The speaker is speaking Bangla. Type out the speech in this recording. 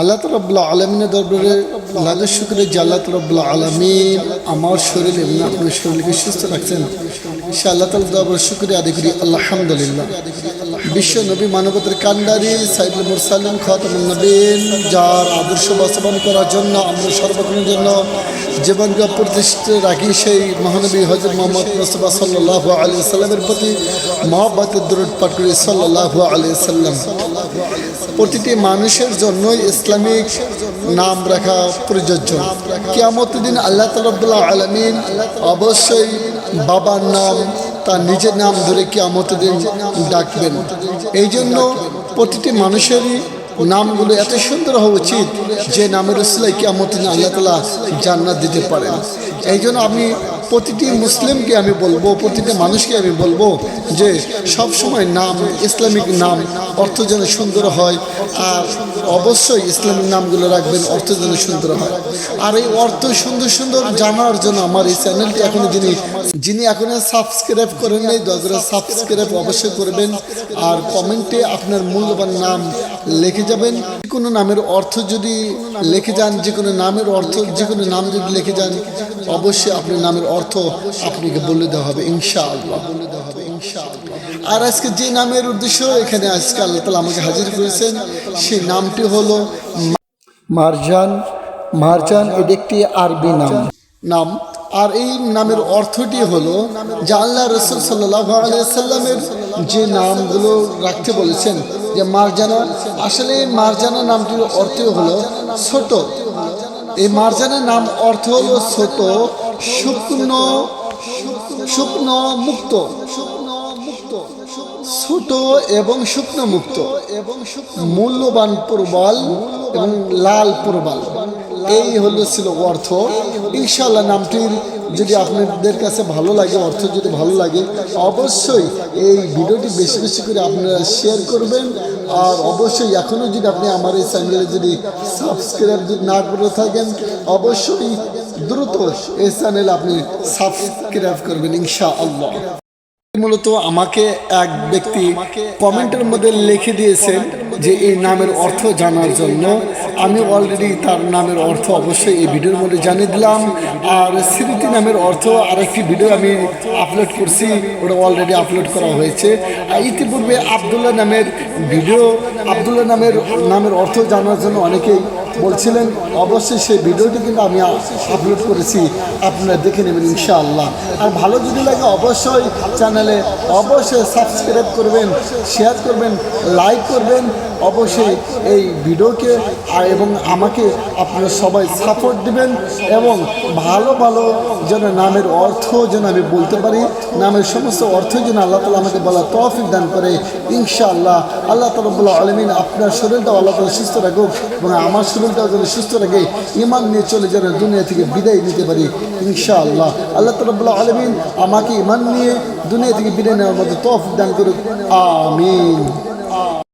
আল্লাহ তরব্লা আলমিনের দরবারে লাজের শুক্রে যে আল্লাহ তরব্লা আলমিন আমার শরীর এবং আপনার শরীরকে সুস্থ রাখছেন। সে আল্লাহ তালা দরবার শুক্রে আদি করি। আলহামদুলিল্লাহ। বিশ্ব নবী মানবতের কান্ডারি সাইদুল মুরসালিম খাতামুল নবীন, যার আদর্শ বাস্তবায়ন করার জন্য আমরা সর্বক্ষণের জন্য জীবনকে প্রতিষ্ঠিত রাখি, সেই মহানবী হজরত মোহাম্মদ মুস্তফা সাল্লাহ আলী সাল্লামের প্রতি মহাব্বতের দূরত পাঠ করি। সাল্লাহ আলী সাল্লাম প্রতিটি মানুষের জন্যই ইসলামিক নাম রাখা প্রযোজ্য। কিয়ামত দিন আল্লাহ তালবুল্লাহ আলমিন অবশ্যই বাবার নাম, তার নিজের নাম ধরে কিয়ামত দিন ডাকবেন। এই জন্য প্রতিটি মানুষেরই নামগুলো এত সুন্দর হওয়া উচিত যে নামের উসলাই কিয়ামত দিন আল্লাহ তালা জান্নাত দিতে পারেন। এই জন্য আমি প্রতিটি মুসলিমকে আমি বলব, প্রতিটি মানুষকে আমি বলব যে সব সময় নাম, ইসলামিক নাম, অর্থ যেন সুন্দর হয়। আর অবশ্যই ইসলামিক নামগুলো রাখবেন, অর্থ যেন সুন্দর হয়। আর এই অর্থ সুন্দর সুন্দর জানার জন্য আমার এই চ্যানেলটি এখনও যিনি যিনি এখনও সাবস্ক্রাইব করেন নাই, দয়া করে সাবস্ক্রাইব অবশ্যই করবেন। আর কমেন্টে আপনার মূল্যবান নাম লিখে যাবেন। কোনো নামের অর্থ যদি লিখে যান, যে কোনো নামের অর্থ, যে কোনো নাম যদি লিখে যান অবশ্যই আপনার নামের অর্থ আপনাকে বলে দেওয়া হবে, ইনশাআল্লাহ। বলে দেওয়া হবে ইনশাআল্লাহ আর আজকে যে নামের উদ্দেশ্য, এখানে আজকে আল্লাহ তালা আমাকে হাজির করেছেন, সেই নামটি হলো মারজান মারজান এটি একটি আরবি নাম। নাম, আর এই নামের অর্থটি হলো যে আল্লাহ রসুল সাল্লাহ আলাইসাল্লামের যে নামগুলো রাখতে বলেছেন, যে মারজানা, আসলে মারজানা নামটির অর্থ হলো ছোট। এই মারজানের নাম অর্থ হলো ছোট, শুকনো শুকনো মুক্ত। ছোট এবং শুকনো মুক্ত। এবং মূল্যবান প্রবাল এবং লাল প্রবাল। এই হলো ছিল অর্থ। ইনশাল্লাহ নামটির যদি আপনাদের কাছে ভালো লাগে, অর্থ যদি ভালো লাগে, অবশ্যই এই ভিডিওটি বেশি বেশি করে আপনারা শেয়ার করবেন। আর অবশ্যই এখনও যদি আপনি আমার এই চ্যানেলে যদি সাবস্ক্রাইব যদি না করে থাকেন অবশ্যই দ্রুত এই চ্যানেল আপনি সাবস্ক্রাইব করবেন ইনশা আল্লাহ মূলত আমাকে এক ব্যক্তি কমেন্টের মধ্যে লিখে দিয়েছেন যে এই নামের অর্থ জানার জন্য আমি অলরেডি তার নামের অর্থ অবশ্যই এই ভিডিওর মধ্যে জানিয়ে দিলাম। আর স্মৃতি নামের অর্থ আরেকটি ভিডিও আমি আপলোড করছি, ওটা অলরেডি আপলোড করা হয়েছে। আর ইতিপূর্বে আবদুল্লাহ নামের ভিডিও আবদুল্লাহ নামের নামের অর্থ জানার জন্য অনেকেই বলছিলেন, অবশ্যই সেই ভিডিওটি কিন্তু আমি আপলোড করেছি, আপনারা দেখে নেবেন ইনশাআল্লাহ। আর ভালো যদি লাগে অবশ্যই চ্যানেলে অবশ্যই সাবস্ক্রাইব করবেন শেয়ার করবেন লাইক করবেন অবশ্যই এই ভিডিওকে এবং আমাকে আপনারা সবাই সাপোর্ট দিবেন এবং ভালো ভালো যেন নামের অর্থ যেন আমি বলতে পারি, নামের সমস্ত অর্থ যেন আল্লাহ তালা আমাকে বলা তফিক দান করে, ইনশাআল্লাহ। আল্লাহ তালা আলমিন আপনার শরীরটাও আল্লাহ তালা সুস্থ রাখুক এবং আমার শরীরটাও যেন সুস্থ রাখে ইমান নিয়ে চলে যেন দুনিয়া থেকে বিদায় নিতে পারি, ইনশাআল্লাহ। আল্লাহ তালা আলমিন আমাকে ইমান নিয়ে দুনিয়া থেকে বিদায় নেওয়ার মতো তফিক দান করুক, আমিন।